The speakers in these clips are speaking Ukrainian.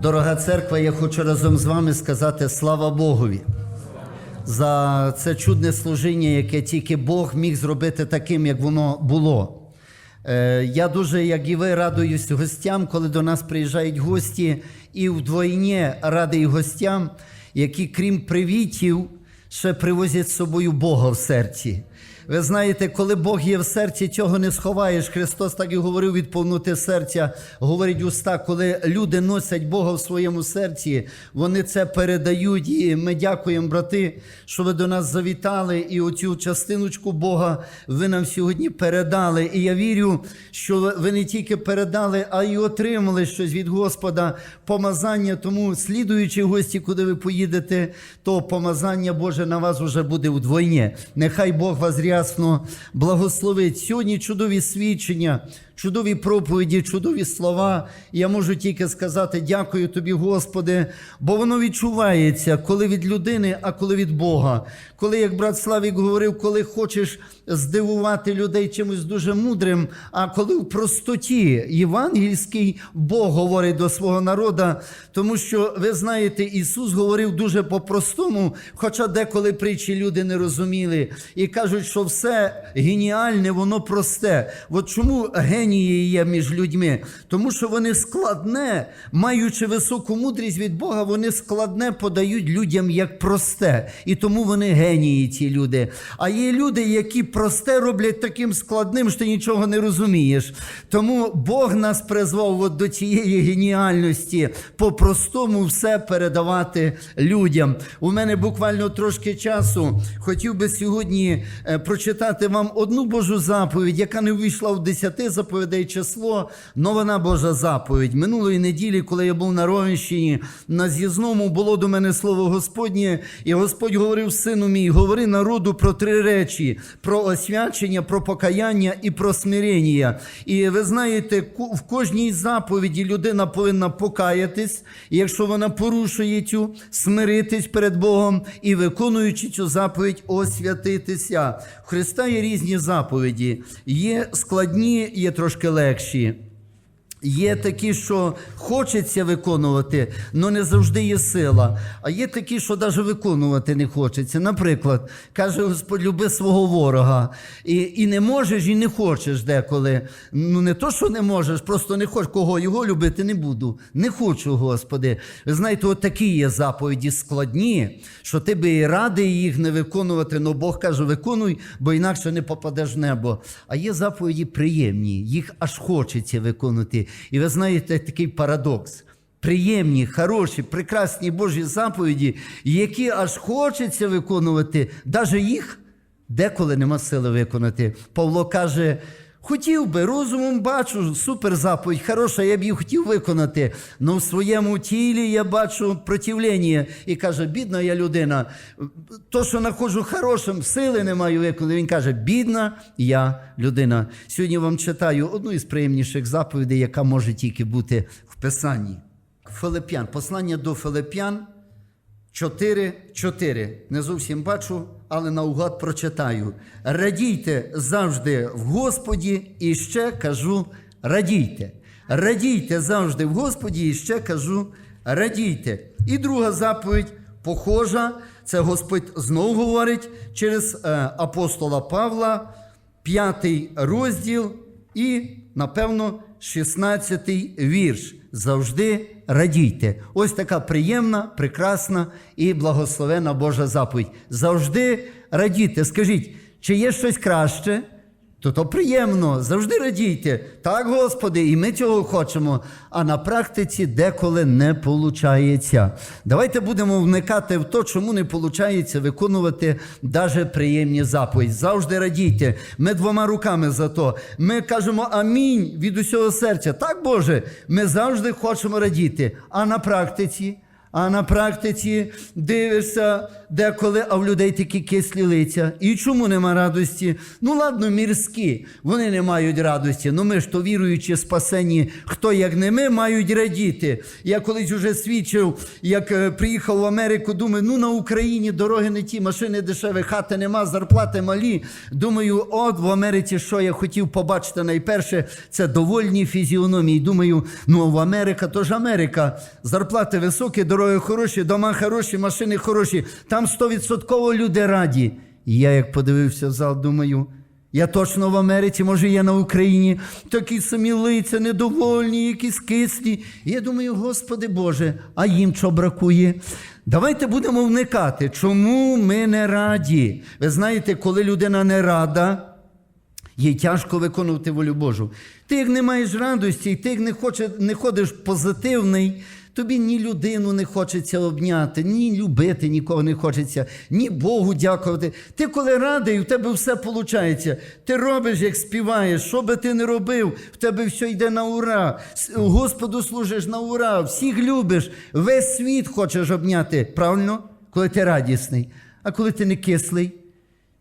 Дорога церква, я хочу разом з вами сказати слава Богові за це чудне служіння, яке тільки Бог міг зробити таким, як воно було. Е, Я дуже, як і ви, радуюсь гостям, коли до нас приїжджають гості, і вдвойні радий гостям, які, крім привітів, ще привозять з собою Бога в серці. Ви знаєте, коли Бог є в серці, цього не сховаєш. Христос так і говорив від повноти серця, говорить уста, коли люди носять Бога в своєму серці, вони це передають. І ми дякуємо, брати, що ви до нас завітали, і оцю частиночку Бога ви нам сьогодні передали. І я вірю, що ви не тільки передали, а й отримали щось від Господа помазання. Тому, слідуючи гості, куди ви поїдете, то помазання Боже на вас вже буде вдвойні. Нехай Бог вас рясно благословить. Сьогодні чудові свідчення, чудові проповіді, чудові слова. Я можу тільки сказати дякую тобі, Господи, бо воно відчувається, коли від людини, а коли від Бога. Коли, як брат Славік говорив, коли хочеш здивувати людей чимось дуже мудрим, а коли в простоті євангельський Бог говорить до свого народу, тому що ви знаєте, Ісус говорив дуже по-простому, хоча деколи притчі люди не розуміли і кажуть, що все геніальне, воно просте. От чому генії є між людьми? Тому що вони складне, маючи високу мудрість від Бога, вони складне подають людям як просте. І тому вони генії, ці люди. А є люди, які просте роблять таким складним, що ти нічого не розумієш. Тому Бог нас призвав от до цієї геніальності по-простому все передавати людям. У мене буквально трошки часу. Хотів би сьогодні е, прочитати вам одну Божу заповідь, яка не увійшла в десяти заповідей число, но вона Божа заповідь. Минулої неділі, коли я був на Ровенщині, на з'їзному було до мене слово Господнє, і Господь говорив, сину мій, говори народу про три речі: про освячення, про покаяння і про смирення. І ви знаєте, в кожній заповіді людина повинна покаятись, якщо вона порушує цю, смиритись перед Богом і виконуючи цю заповідь, освятитися. В Христа є різні заповіді. Є складні, є трошки легші. Є такі, що хочеться виконувати, але не завжди є сила. А є такі, що навіть виконувати не хочеться. Наприклад, каже Господь, люби свого ворога. І, і не можеш, і не хочеш деколи. Ну не то, що не можеш, просто не хочеш. Кого його любити не буду. Не хочу, Господи. Ви знаєте, от такі є заповіді складні, що ти би і радий їх не виконувати, але Бог каже, виконуй, бо інакше не попадеш в небо. А є заповіді приємні, їх аж хочеться виконати. І ви знаєте такий парадокс. Приємні, хороші, прекрасні Божі заповіді, які аж хочеться виконувати, навіть їх деколи нема сили виконати. Павло каже: хотів би, розумом бачу, супер заповідь, хороша, я б її хотів виконати, але в своєму тілі я бачу противлення. І каже, бідна я людина, то, що знаходжу хорошим, сили не маю виконати. Він каже, бідна я людина. Сьогодні вам читаю одну із приємніших заповідей, яка може тільки бути в Писанні. Филип'ян, послання до Филип'ян 4.4. Не зовсім бачу, але наугад прочитаю. Радійте завжди в Господі, і ще кажу, радійте. Радійте завжди в Господі, і ще кажу, радійте. І друга заповідь похожа. Це Господь знову говорить через е, апостола Павла, п'ятий розділ і, напевно, 16 вірш. Завжди радійте. Ось така приємна, прекрасна і благословена Божа заповідь. Завжди радійте. Скажіть, чи є щось краще? То то приємно, завжди радійте. Так, Господи, і ми цього хочемо. А на практиці деколи не виходить. Давайте будемо вникати в те, чому не виходить виконувати навіть приємні заповіді. Завжди радійте. Ми двома руками за то. Ми кажемо амінь від усього серця. Так, Боже, ми завжди хочемо радіти. А на практиці. А на практиці дивишся деколи, а в людей такі кислі лиця. І чому нема радості? Ну, ладно, мірські, вони не мають радості. Ну ми ж то віруючи, спасені, хто як не ми, мають радіти. Я колись вже свідчив, як е, приїхав в Америку, думаю, ну на Україні дороги не ті, машини дешеві, хати нема, зарплати малі. Думаю, от в Америці, що я хотів побачити найперше, це довольні фізіономії. Думаю, ну в Америка то ж Америка. Зарплати високі, дороги хороші, дома хороші, машини хороші. Там 100% люди раді. І я як подивився в зал, думаю. Я точно в Америці, може, я на Україні. Такі самі лиця, недовольні, якісь кислі. І я думаю, Господи Боже, а їм що бракує? Давайте будемо вникати, чому ми не раді. Ви знаєте, коли людина не рада, їй тяжко виконувати волю Божу. Ти як не маєш радості, ти як не, хоче, не ходиш позитивний, тобі ні людину не хочеться обняти, ні любити нікого не хочеться, ні Богу дякувати. Ти коли радий, в тебе все виходить. Ти робиш, як співаєш, що би ти не робив, в тебе все йде на ура. Господу служиш на ура, всіх любиш, весь світ хочеш обняти. Правильно? Коли ти радісний. А коли ти не кислий,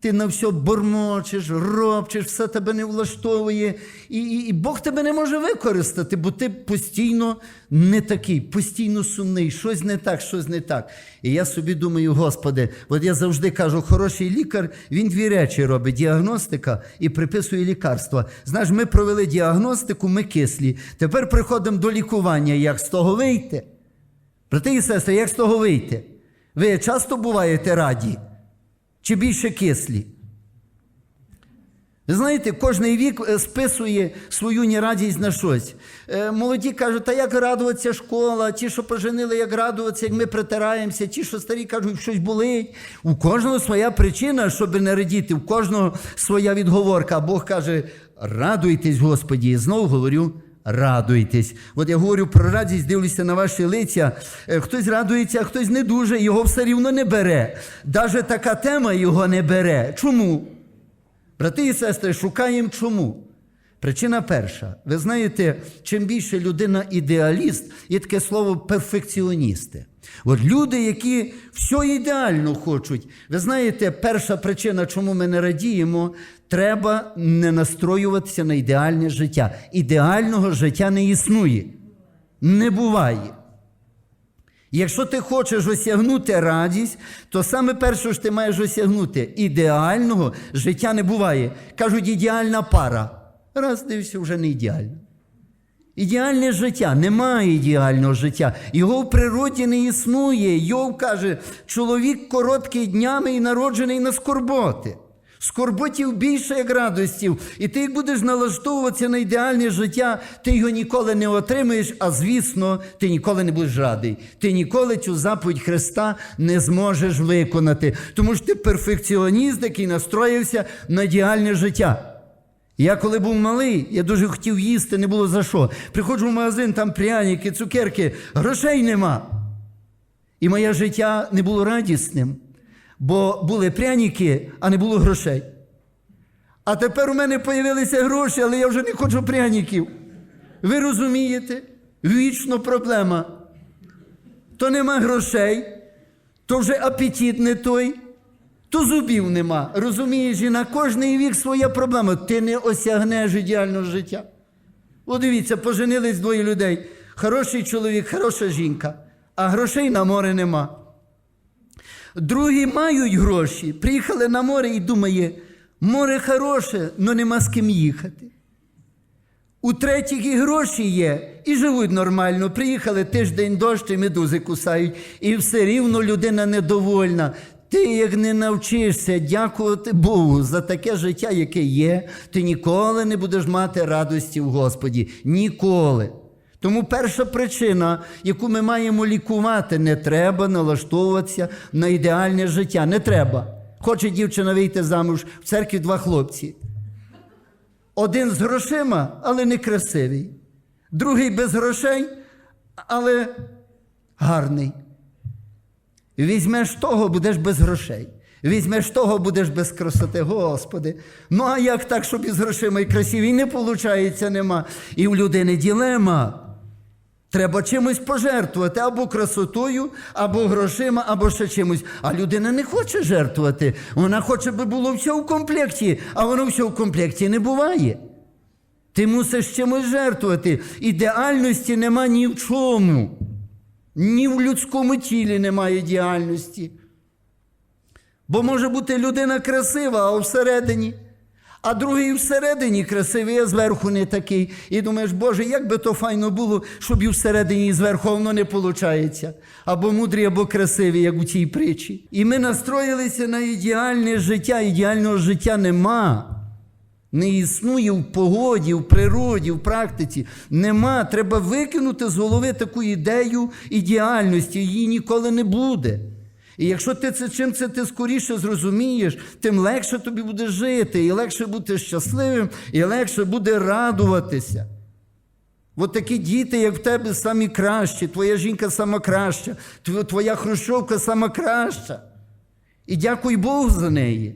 ти на все бормочеш, робчеш, все тебе не влаштовує, і, і, і Бог тебе не може використати, бо ти постійно не такий, постійно сумний, щось не так, щось не так. І я собі думаю, Господи, от я завжди кажу, хороший лікар, він дві речі робить: діагностика і приписує лікарства. Знаєш, ми провели діагностику, ми кислі. Тепер приходимо до лікування. Як з того вийти? Брати і сестри, як з того вийти? Ви часто буваєте раді? Чи більше кислі? Знаєте, кожний вік е, списує свою нерадість на щось. Е, Молоді кажуть, та як радуватися школа, ті, що поженили, як радуватися, як ми притираємося, ті, що старі кажуть, щось болить. У кожного своя причина, щоб не радіти, у кожного своя відговорка. Бог каже, радуйтесь, Господі. І знову говорю, радуйтесь. От я говорю про радість, дивлюся на ваші лиця. Е, Хтось радується, а хтось не дуже, його все рівно не бере. Даже така тема його не бере. Чому? Брати і сестри, шукаємо чому. Причина перша. Ви знаєте, чим більше людина ідеаліст, є таке слово перфекціоністи. От люди, які все ідеально хочуть. Ви знаєте, перша причина, чому ми не радіємо, треба не настроюватися на ідеальне життя. Ідеального життя не існує. Не буває. Якщо ти хочеш осягнути радість, то саме перше, що ти маєш осягнути, ідеального життя не буває. Кажуть, ідеальна пара. Раз дивишся, вже не ідеально. Ідеальне життя, немає ідеального життя. Його в природі не існує. Йов каже, чоловік короткий днями і народжений на скорботи. Скорботів більше, як радостів. І ти як будеш налаштовуватися на ідеальне життя, ти його ніколи не отримаєш, а звісно, ти ніколи не будеш радий. Ти ніколи цю заповідь Христа не зможеш виконати. Тому що ти перфекціоніст, який настроївся на ідеальне життя. Я коли був малий, я дуже хотів їсти, не було за що. Приходжу в магазин, там пряники, цукерки, грошей нема. І моє життя не було радісним, бо були пряники, а не було грошей. А тепер у мене з'явилися гроші, але я вже не хочу пряників. Ви розумієте? Вічно проблема. То нема грошей, то вже апетит не той, то зубів нема. Розумієш, і на кожний вік своя проблема. Ти не осягнеш ідеального життя. О, дивіться, поженились двоє людей. Хороший чоловік, хороша жінка, а грошей на море нема. Другі мають гроші, приїхали на море і думає, море хороше, але нема з ким їхати. У третіх і гроші є, і живуть нормально. Приїхали тиждень дощ, і медузи кусають, і все рівно людина недовольна. Ти як не навчишся дякувати Богу за таке життя, яке є, ти ніколи не будеш мати радості в Господі. Ніколи. Тому перша причина, яку ми маємо лікувати, не треба налаштовуватися на ідеальне життя. Не треба. Хоче дівчина вийти замуж в церкві два хлопці. Один з грошима, але не красивий. Другий без грошей, але гарний. Візьмеш того, будеш без грошей. Візьмеш того, будеш без красоти. Господи. Ну а як так, щоб із грошима і красиві? Не виходить, нема. І в людини ділема. Треба чимось пожертвувати або красотою, або грошима, або ще чимось. А людина не хоче жертвувати. Вона хоче, би було все в комплекті, а воно все в комплекті не буває. Ти мусиш чимось жертвувати. Ідеальності нема ні в чому. Ні в людському тілі немає ідеальності. Бо може бути людина красива, а всередині. А другий всередині красивий, а зверху не такий. І думаєш, Боже, як би то файно було, щоб і всередині, і зверху, воно не виходить. Або мудрі, або красиві, як у цій притчі. І ми настроїлися на ідеальне життя. Ідеального життя нема. Не існує в погоді, в природі, в практиці. Нема. Треба викинути з голови таку ідею ідеальності. Її ніколи не буде. І якщо ти це чим це ти скоріше зрозумієш, тим легше тобі буде жити, і легше бути щасливим, і легше буде радуватися. От такі діти, як в тебе, самі кращі, твоя жінка сама краща, твоя хрущовка сама краща. І дякуй Богу за неї.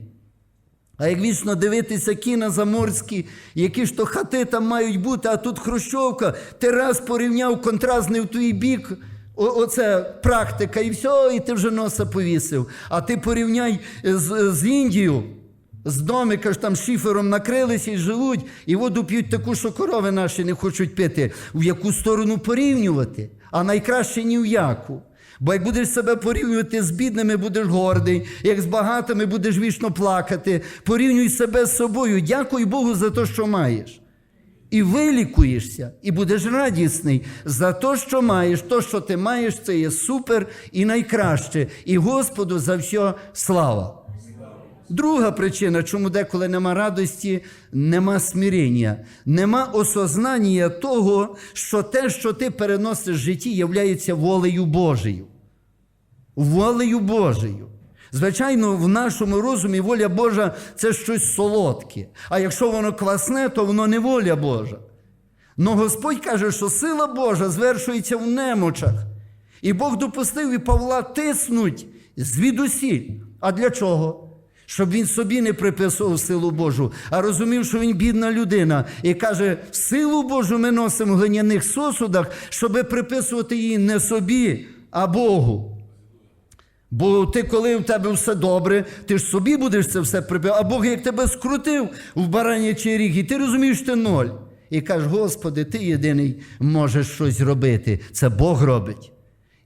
А як вічно дивитися кіна заморські, які ж то хати там мають бути, а тут Хрущовка, ти раз порівняв контрастний в твій бік. Оце практика, і все, і ти вже носа повісив. А ти порівняй з, з Індією, з домика ж там шифером накрилися і живуть, і воду п'ють таку, що корови наші не хочуть пити. В яку сторону порівнювати? А найкраще ні в яку. Бо як будеш себе порівнювати з бідними, будеш гордий, як з багатими будеш вічно плакати. Порівнюй себе з собою. Дякуй Богу за те, що маєш. І вилікуєшся, і будеш радісний за те, що маєш. То, що ти маєш, це є супер і найкраще. І Господу за все слава. Друга причина, чому деколи нема радості, нема смирення, нема осознання того, що те, що ти переносиш в житті, являється волею Божою. Волею Божою. Звичайно, в нашому розумі воля Божа це щось солодке. А якщо воно квасне, то воно не воля Божа. Но Господь каже, що сила Божа звершується в немочах. І Бог допустив і Павла тиснуть звідусіль. А для чого? Щоб він собі не приписував силу Божу, а розумів, що він бідна людина. І каже: силу Божу ми носимо в глиняних сосудах, щоби приписувати її не собі, а Богу. Бо ти, коли в тебе все добре, ти ж собі будеш це все припив, а Бог як тебе скрутив в баранячий ріг, і ти розумієш, ти ноль. І кажеш, Господи, ти єдиний можеш щось робити. Це Бог робить.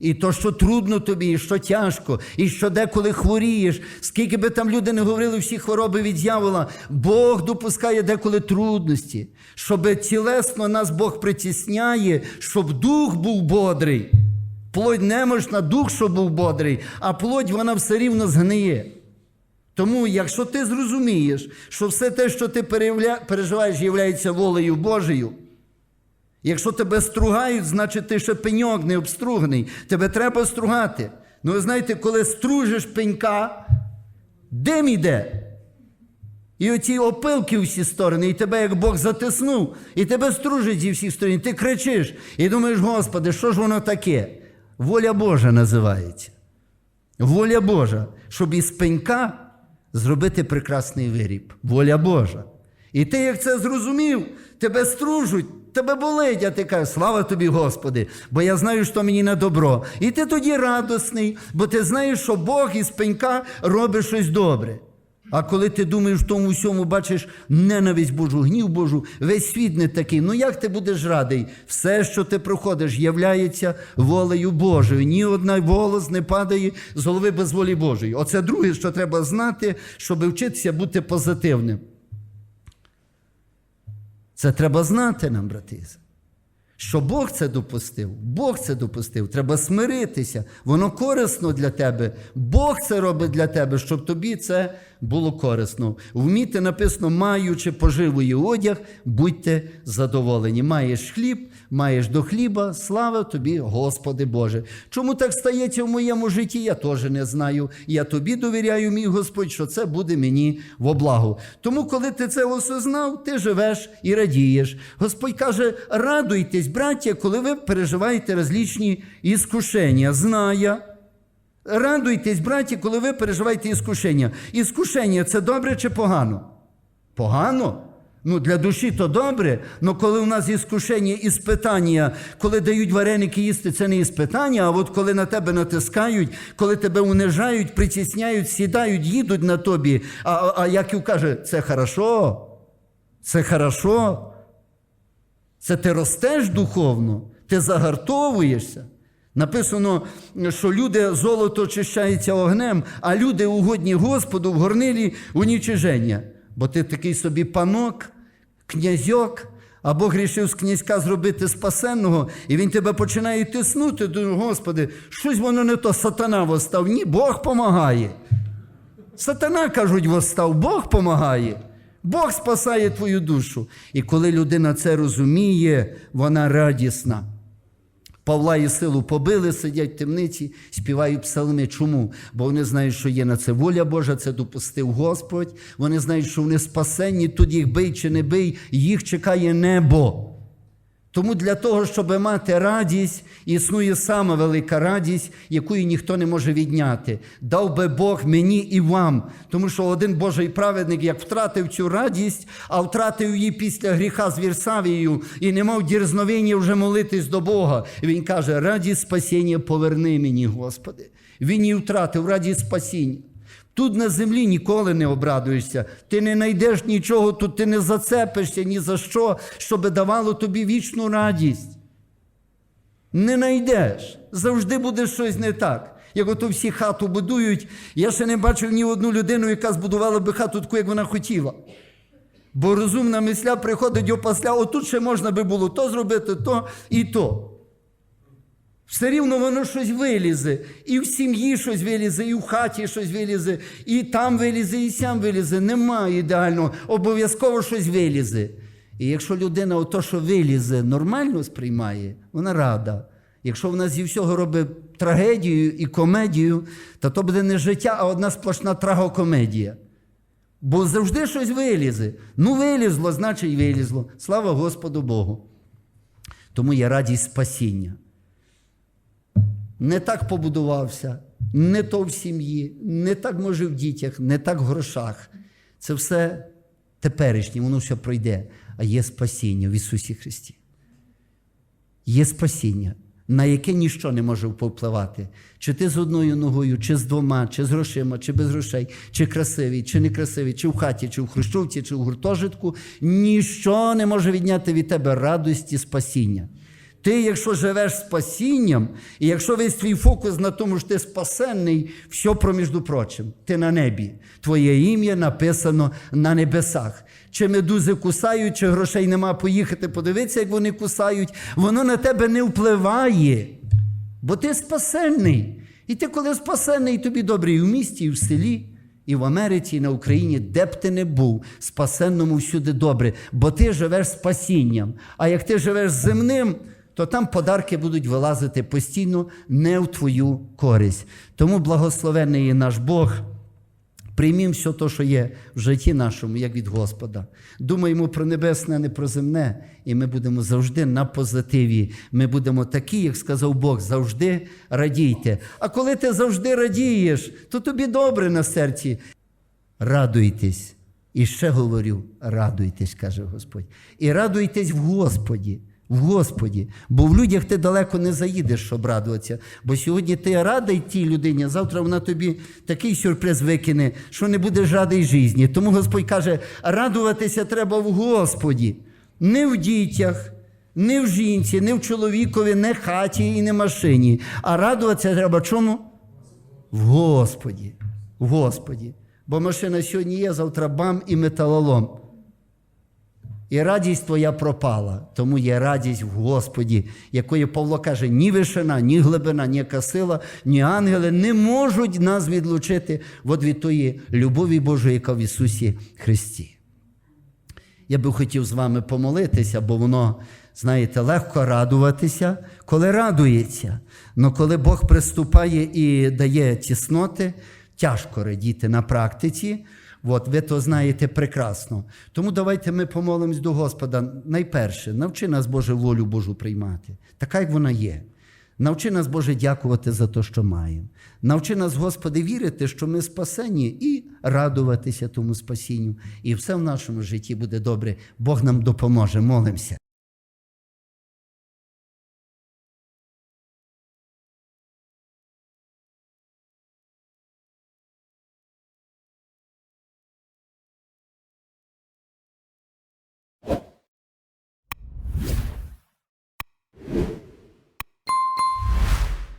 І то, що трудно тобі, і що тяжко, і що деколи хворієш, скільки би там люди не говорили, всі хвороби від дьявола, Бог допускає деколи трудності, щоб тілесно нас Бог притісняє, щоб дух був бодрий. Плоть немощна, дух, щоб був бодрий, а плоть вона все рівно згниє. Тому, якщо ти зрозумієш, що все те, що ти переживаєш, є волею Божою, якщо тебе стругають, значить ти ще пеньок не обструганий. Тебе треба стругати. Ну, ви знаєте, коли стружиш пенька, дим іде. І оці опилки у всі сторони, і тебе як Бог затиснув, і тебе стружить зі всіх сторон. Ти кричиш і думаєш, Господи, що ж воно таке? Воля Божа називається. Воля Божа, щоб із пенька зробити прекрасний виріб. Воля Божа. І ти, як це зрозумів, тебе стружуть, тебе болить, а ти кажеш, слава тобі, Господи, бо я знаю, що мені на добро. І ти тоді радісний, бо ти знаєш, що Бог із пенька робить щось добре. А коли ти думаєш в тому всьому, бачиш ненависть Божу, гнів Божу, весь світ не такий. Ну як ти будеш радий? Все, що ти проходиш, являється волею Божою. Ні одна волос не падає з голови без волі Божої. Оце друге, що треба знати, щоб вчитися бути позитивним. Це треба знати нам, брати. І. Що Бог це допустив, Бог це допустив. Треба смиритися. Воно корисно для тебе. Бог це робить для тебе, щоб тобі це було корисно. Вміти написано, маючи поживої одяг, будьте задоволені. Маєш хліб, маєш до хліба, слава тобі, Господи Боже. Чому так стається в моєму житті? Я теж не знаю. Я тобі довіряю, мій Господь, що це буде мені в облагу. Тому, коли ти це осознав, ти живеш і радієш. Господь каже: радуйтесь, браття, коли ви переживаєте розлічні іскушення. Зная. Радуйтесь, браті, коли ви переживаєте іскушення. Іскушення це добре чи погано? Погано. Ну, для душі то добре, але коли у нас іскушення і спитання, коли дають вареники їсти, це не іспитання, а от коли на тебе натискають, коли тебе унижають, притісняють, сідають, їдуть на тобі. А, а, а Яків каже, це хорошо, це хорошо. Це ти ростеш духовно, ти загартовуєшся. Написано, що люди золото очищається огнем, а люди угодні Господу в горнилі унічиження. Бо ти такий собі панок, князьок, а Бог рішив з князька зробити спасенного, і він тебе починає тиснути. Думаю, Господи, щось воно не то, сатана восстав. Ні, Бог помагає. Сатана, кажуть, восстав, Бог помагає. Бог спасає твою душу. І коли людина це розуміє, вона радісна. Павла і силу побили, сидять в темниці, співають псалми. Чому? Бо вони знають, що є на це воля Божа, це допустив Господь. Вони знають, що вони спасенні, тут їх бий чи не бий, їх чекає небо. Тому для того, щоб мати радість, існує сама велика радість, якої ніхто не може відняти. Дав би Бог мені і вам. Тому що один Божий праведник, як втратив цю радість, а втратив її після гріха з Вірсавією і не мав дірзновення вже молитись до Бога. Він каже: радість спасіння поверни мені, Господи. Він її втратив, радість спасіння. Тут на землі ніколи не обрадуєшся. Ти не знайдеш нічого, тут ти не зацепишся ні за що, щоб давало тобі вічну радість. Не знайдеш. Завжди буде щось не так. Як ото всі хату будують, я ще не бачив ні одну людину, яка збудувала би хату таку, як вона хотіла. Бо розумна мисля приходить опасля, отут ще можна би було то зробити, то і то. Все рівно воно щось вилізе. І в сім'ї щось вилізе, і в хаті щось вилізе, і там вилізе, і сям вилізе. Немає ідеального, обов'язково щось вилізе. І якщо людина ото, що вилізе, нормально сприймає, вона рада. Якщо вона зі всього робить трагедію і комедію, то то буде не життя, а одна сплошна трагокомедія. Бо завжди щось вилізе. Ну, вилізло, значить вилізло. Слава Господу Богу. Тому є радість спасіння не так побудувався, не то в сім'ї, не так може в дітях, не так в грошах. Це все теперішнє, воно все пройде. А є спасіння в Ісусі Христі. Є спасіння, на яке ніщо не може повпливати. Чи ти з одною ногою, чи з двома, чи з грошима, чи без грошей, чи красивий, чи некрасивий, чи в хаті, чи в хрущовці, чи в гуртожитку. Ніщо не може відняти від тебе радості спасіння. Ти, якщо живеш спасінням, і якщо весь твій фокус на тому, що ти спасенний, все про між прочим, ти на небі. Твоє ім'я написано на небесах. Чи медузи кусають, чи грошей нема поїхати, подивитися, як вони кусають, воно на тебе не впливає. Бо ти спасенний. І ти, коли спасенний, тобі добре і в місті, і в селі. І в Америці, і на Україні, де б ти не був, спасенному всюди добре, бо ти живеш спасінням. А як ти живеш земним, то там подарки будуть вилазити постійно не в твою користь. Тому благословений є наш Бог. Приймімо все те, що є в житті нашому, як від Господа. Думаємо про небесне, а не про земне, і ми будемо завжди на позитиві. Ми будемо такі, як сказав Бог, завжди радійте. А коли ти завжди радієш, то тобі добре на серці. Радуйтесь. І ще говорю, радуйтесь, каже Господь. І радуйтесь в Господі. В Господі, бо в людях ти далеко не заїдеш, щоб радуватися. Бо сьогодні ти радий тій людині, а завтра вона тобі такий сюрприз викине, що не будеш радий житті. Тому Господь каже: радуватися треба в Господі, не в дітях, не в жінці, не в чоловікові, не хаті і не машині. А радуватися треба чому? В Господі. В Господі. Бо машина сьогодні є, завтра бам і металолом. І радість твоя пропала, тому є радість в Господі, якої Павло каже, ні вишина, ні глибина, ні сила, ні ангели не можуть нас відлучити от від тої любові Божої, яка в Ісусі Христі. Я би хотів з вами помолитися, бо воно, знаєте, легко радуватися, коли радується. Але коли Бог приступає і дає тісноти, тяжко радіти на практиці. От, ви то знаєте прекрасно. Тому давайте ми помолимось до Господа. Найперше, навчи нас, Боже, волю Божу приймати, така, як вона є. Навчи нас, Боже, дякувати за те, що маємо. Навчи нас, Господи, вірити, що ми спасені, і радуватися тому спасінню. І все в нашому житті буде добре. Бог нам допоможе. Молимося.